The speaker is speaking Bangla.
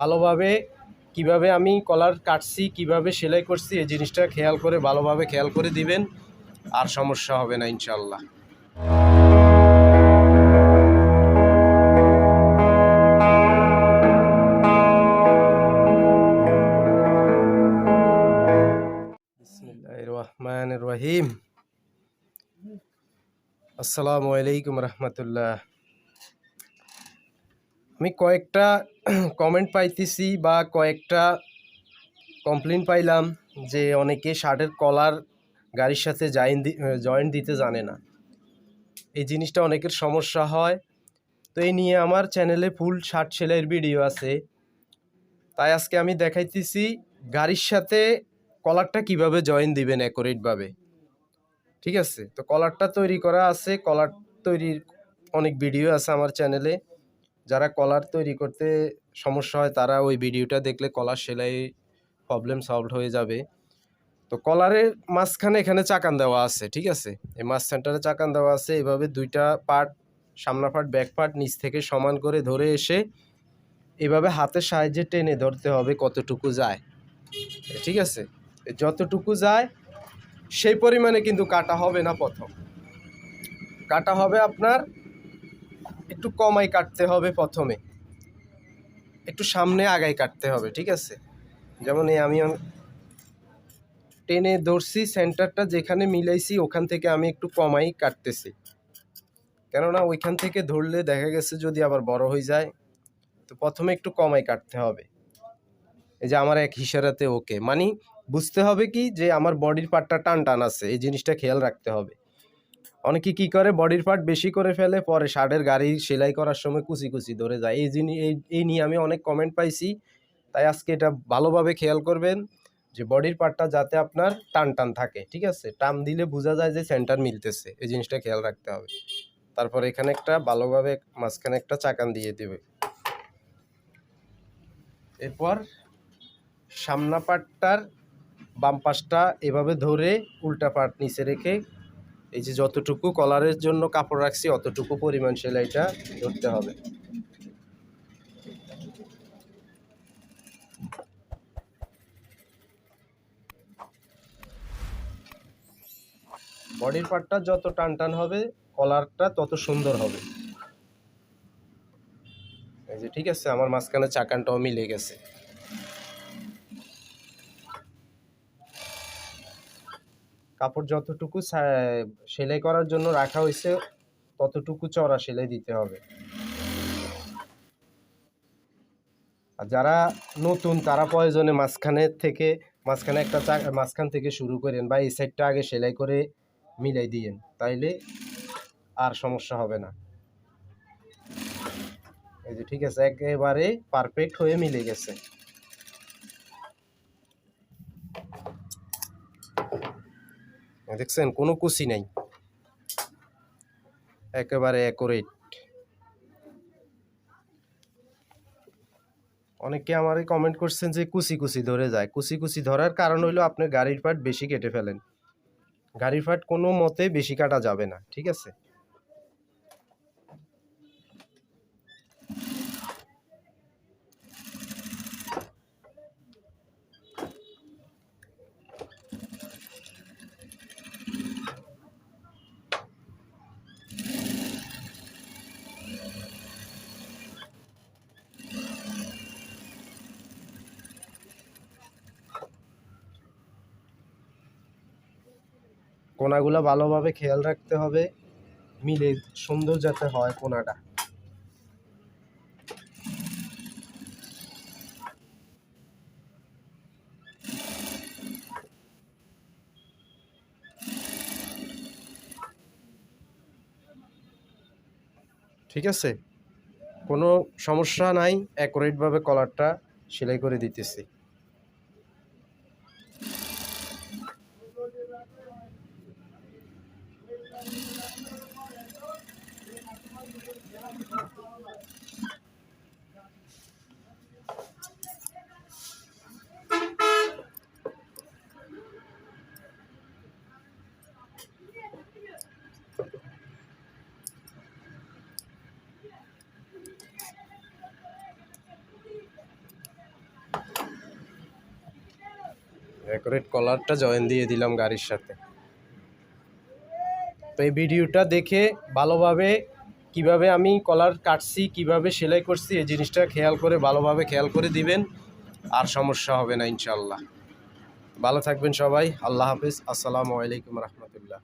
ভালোভাবে কীভাবে আমি কলার কাটছি, কীভাবে সেলাই করছি, এই জিনিসটা খেয়াল করে ভালোভাবে খেয়াল করে দিবেন, আর সমস্যা হবে না ইনশাল্লাহ রহিম। আসসালামু আলাইকুম রহমতুল্লাহ। আমি কয়েকটা কমেন্ট পাইতেছি বা কয়েকটা কমপ্লেন পাইলাম যে অনেকে শার্টের কলার গাড়ির সাথে জয়েন জয়েন্ট দিতে জানে না। এই জিনিসটা অনেকের সমস্যা হয়। তো এই নিয়ে আমার চ্যানেলে ফুল শার্ট সেলাইয়ের ভিডিও আছে। তাই আজকে আমি দেখাইতেছি গাড়ির সাথে কলারটা কীভাবে জয়েন দিবেন অ্যাকুরেটভাবে ঠিক আছে? তো কলারটা তৈরি করা আছে। কলার তৈরির অনেক ভিডিও আছে আমার চ্যানেলে যারা কলার তৈরি করতে সমস্যা হয়, তারা ওই ভিডিওটা দেখলে কলার সেলাই প্রবলেম সলভ হয়ে যাবে। তো কলারের মাঝখানে এখানে চাকান দেওয়া আছে, ঠিক আছে? এই মাছ সেন্টারে চাকান দেওয়া আছে, এভাবে দুইটা পার্ট সামনা পার্ট ব্যাক পার্ট নিচ থেকে সমান করে ধরে এসে এভাবে হাতের সাহায্যে টেনে ধরতে হবে কতটুকু যায়। ঠিক আছে? যতটুকু যায়, সেই পরিমাণে কিন্তু কাটা হবে না প্রথম। কাটা হবে আপনার একটু কমাই কাটতে হবে প্রথমে। একটু সামনে আগাই কাটতে হবে, ঠিক আছে? যেমন এই আমি আম- টেনে ধরছি সেন্টারটা যেখানে মিলাইছি, ওখান থেকে আমি একটু কমাই কাটতেছি। কেননা ওইখান থেকে ধরলে দেখা গেছে যদি আবার বড় হয়ে যায়, তো প্রথমে একটু কমাই কাটতে হবে। এই যে আমার এক হিসারাতে ওকে। মানে বুঝতে হবে কি যে আমার বডির পার্টটা টান টান আছে, এই জিনিসটা খেয়াল রাখতে হবে। অনেকে কি করে, বডির পার্ট বেশি করে ফেলে, পরে শার্টের গাড়ি সেলাই করার সময় কুচি কুচি ধরে যায়। এই জিনিস এই নিয়ে আমি অনেক কমেন্ট পাইছি। তাই আজকে এটা ভালোভাবে খেয়াল করবেন যে, বডির পার্টটা যাতে আপনার টান টান থাকে, ঠিক আছে? টান দিলে বোঝা যায় যে সেন্টার মিলতেছে। এই জিনিসটা খেয়াল রাখতে হবে। তারপর এখানে একটা ভালোভাবে মাঝখানে একটা চাকান দিয়ে দেবে। এরপর সামনা পাটটার বাম পাশটা এভাবে ধরে উল্টা পাট নিচে রেখে এই যে যতটুকু কলারের জন্য কাপড় রাখছি, অতটুকু পরিমাণ সেলাইটা ধরতে হবে। বডির পার্টটা যত টান টান হবে কলারটা তত সুন্দর হবে। এই যে ঠিক আছে, আমার মাঝখানে চাকানটাও মিলে গেছে। কাপড় যতটুকু সেলাই করার জন্য রাখা হয়েছে, ততটুকু চড়া সেলাই দিতে হবে। আর যারা নতুন, তারা প্রয়োজনে মাঝখানে থেকে, মাঝখানে একটা চা- মাঝখান থেকে শুরু করেন বা এই সাইডটা আগে সেলাই করে মিলাই দিয়েন, তাইলে আর সমস্যা হবে না। এই যে ঠিক আছে, একেবারে পারফেক্ট হয়ে মিলে গেছে। দেখছেন, কোনো কুচি নাই। একেবারে অ্যাকুরেট অনেকে আমারে কমেন্ট করছেন যে কুচি কুচি ধরে যায়। কুচি কুচি ধরার কারণ হইল আপনি গাড়ির পার্ট বেশি কেটে ফেলেন। গাড়ির পার্ট কোনো মতে বেশি কাটা যাবে না, ঠিক আছে? কোনাগুলো ভালোভাবে খেয়াল রাখতে হবে, মিলে সুন্দর যাতে হয় কোনাটা। ঠিক আছে? কোনো সমস্যা নাই, অ্যাকুরেটভাবে কলারটা সেলাই করে দিতেছি। ডেকোরেট কলারটা জয়েন দিয়ে দিলাম গাড়ির সাথে। তো এই ভিডিওটা দেখে ভালোভাবে কীভাবে আমি কলার কাটছি, কীভাবে সেলাই করছি, এই জিনিসটা খেয়াল করে ভালোভাবে খেয়াল করে দিবেন, আর সমস্যা হবে না ইনশাল্লাহ ভালো থাকবেন সবাই, আল্লাহ হাফিজ। আসসালামু আলাইকুম রহমতুল্লাহ।